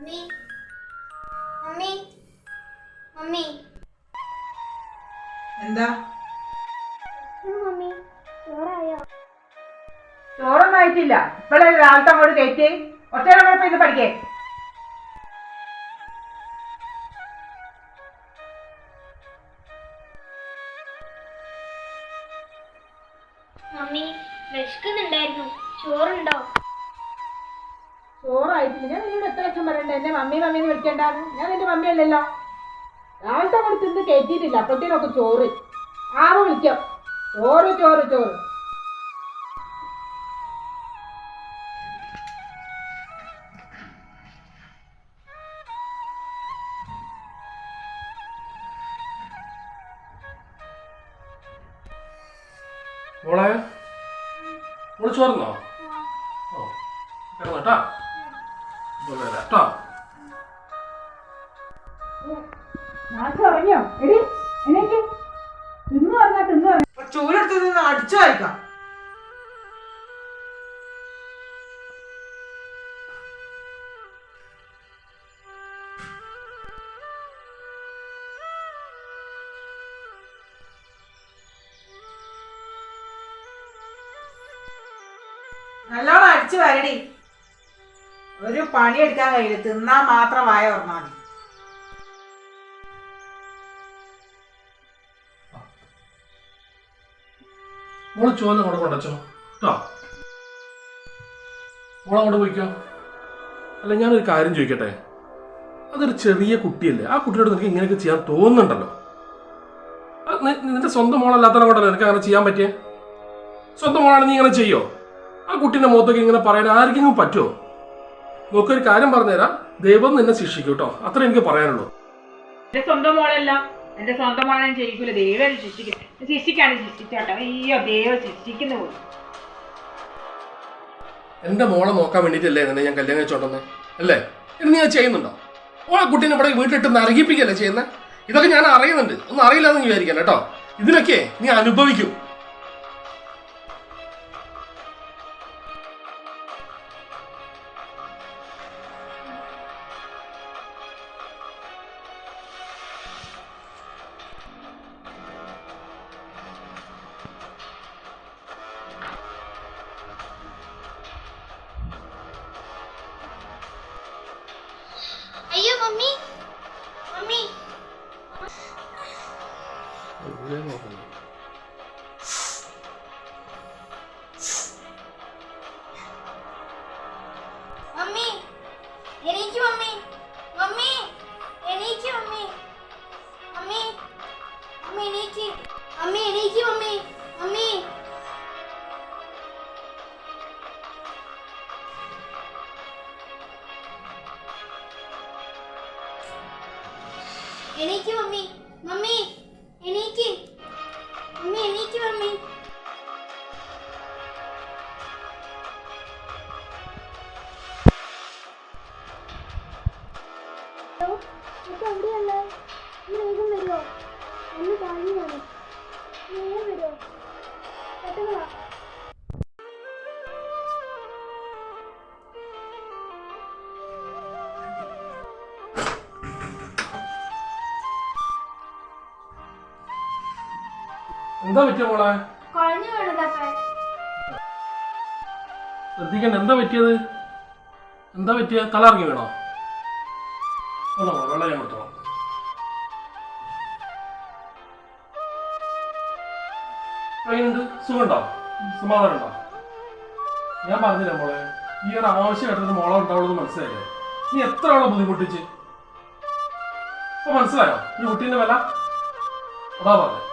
Mummy. Mummy. Mummy. എന്താ? Mummy. ചോറായോ? ചോറൊന്നും ആയിട്ടില്ല. ഇപ്പോഴേ രാവിലത്തെ അങ്ങോട്ട് കയറ്റി. ഒറ്റ ഇത് പഠിക്കേ. മമ്മി വിശക്കുന്നുണ്ടായിരുന്നു. ചോറായിട്ടില്ല ഞാൻ നിന്നോട് എത്ര ലക്ഷം പറയണ്ട? എന്നെ മമ്മി മമ്മി എന്ന് വിളിക്കണ്ടാന്ന്. ഞാൻ നിന്റെ മമ്മി അല്ലല്ലോ രാവിലത്തെ അവിടെ തിന്ന് കയറ്റിയിട്ടില്ല അപ്പോഴത്തേനൊക്കെ ചോറ്. ആറ് വിളിക്കാം. ചോറ് ചോറ് ചോറ്. മോളെ? മോൾ ചോർന്നോ ഓ കിടന്നോട്ടാ ഇപ്പൊ വരാം ട്ടോ എടി എനിക്ക് തിന്നു പറഞ്ഞാ തിന്നു പറഞ്ഞ ചൂലെടുത്ത് നിന്ന് അടിച്ചു വായിക്കാം. നല്ലോണം അടിച്ചു വരടി ഒരു പണിയെടുക്കാൻ കഴിയില്ല. തിന്നാൻ മാത്രം വായ ഓർമ്മ മോൾ ചോന്ന് അവിടെ കൊണ്ടച്ചോ കേട്ടോ മോളെ അങ്ങോട്ട് പോയിക്കോ. അല്ല ഞാനൊരു കാര്യം ചോദിക്കട്ടെ? അതൊരു ചെറിയ കുട്ടിയല്ലേ. ആ കുട്ടിയോട് നിനക്ക് ഇങ്ങനെയൊക്കെ ചെയ്യാൻ തോന്നുന്നുണ്ടല്ലോ. നിന്റെ സ്വന്തം മോളല്ലാത്തവരെ കൊണ്ടല്ലോ നിനക്ക് അങ്ങനെ ചെയ്യാൻ പറ്റിയേ? സ്വന്തം മോളാണ് നീ ഇങ്ങനെ ചെയ്യോ? ആ കുട്ടീന്റെ മുഖത്തൊക്കെ ഇങ്ങനെ പറയാൻ ആർക്കെങ്കിലും പറ്റുമോ നോക്കൊരു കാര്യം പറഞ്ഞുതരാം. ദൈവം നിന്നെ ശിക്ഷിക്കും കേട്ടോ അത്ര എനിക്ക് പറയാനുള്ളൂ. എന്റെ സ്വന്തം മോളല്ല. എന്റെ സ്വന്തം മോളെ ഞാൻ ചെയ്യിക്കൂല ദൈവം ശിക്ഷിക്കും ശിക്ഷിക്കാണ് ശിക്ഷിച്ചോട്ടെ അയ്യോ ദൈവം ശിക്ഷിക്കുന്നു എന്റെ മോളെ നോക്കാൻ വേണ്ടിട്ടല്ലേ നിന്നെ ഞാൻ കല്യാണം കഴിച്ചോണ്ടെന്ന്? അല്ലേ? ഇത് നീ ചെയ്യുന്നുണ്ടോ? ഓ ആ കുട്ടീനെ ഇവിടെ വീട്ടിലിട്ട് നരകിപ്പിക്കല്ലേ ചെയ്യുന്നത് ഇതൊക്കെ ഞാൻ അറിയുന്നുണ്ട്. ഒന്നും അറിയില്ല എന്ന് വിചാരിക്കാൻ കേട്ടോ ഇതിനൊക്കെ നീ അനുഭവിക്കും. മമ്മി എണീക്ക് മമ്മി മമ്മി എണീക്ക് മമ്മി മമ്മി മമ്മി എണീക്ക് മമ്മി എണീക്ക് മമ്മി മമ്മി എണീക്ക് മമ്മി മമ്മി എണീക്ക്. അമ്മ എണീക്ക് മമ്മി. വേഗം വരുമോ ഒന്ന് വരും വേഗം വരുമോ പെട്ടെന്ന് വാ. എന്താ പറ്റിയ മോളെ? കുഴഞ്ഞു വീണതാപ്പേ ശ്രദ്ധിക്കണ്ട എന്താ പറ്റിയത്? എന്താ പറ്റിയ? തല ഇറങ്ങി വീണോ? ഒന്നോ വെള്ളം ഞാൻ കൊടുത്തോളാം. എങ്ങനെയുണ്ട് സുഖമുണ്ടോ? സമാധാനം ഉണ്ടോ ഞാൻ പറഞ്ഞില്ല മോളെ ഈ ഒരു ആവശ്യമായിട്ടൊരു മോളെ ഉണ്ടാവുള്ളൂ മനസ്സിലായില്ലേ? നീ എത്ര ആളെ ബുദ്ധിമുട്ടിച്ച്? അപ്പൊ മനസ്സിലായോ? ഈ കുട്ടീന്റെ വില? അതാ പറഞ്ഞത്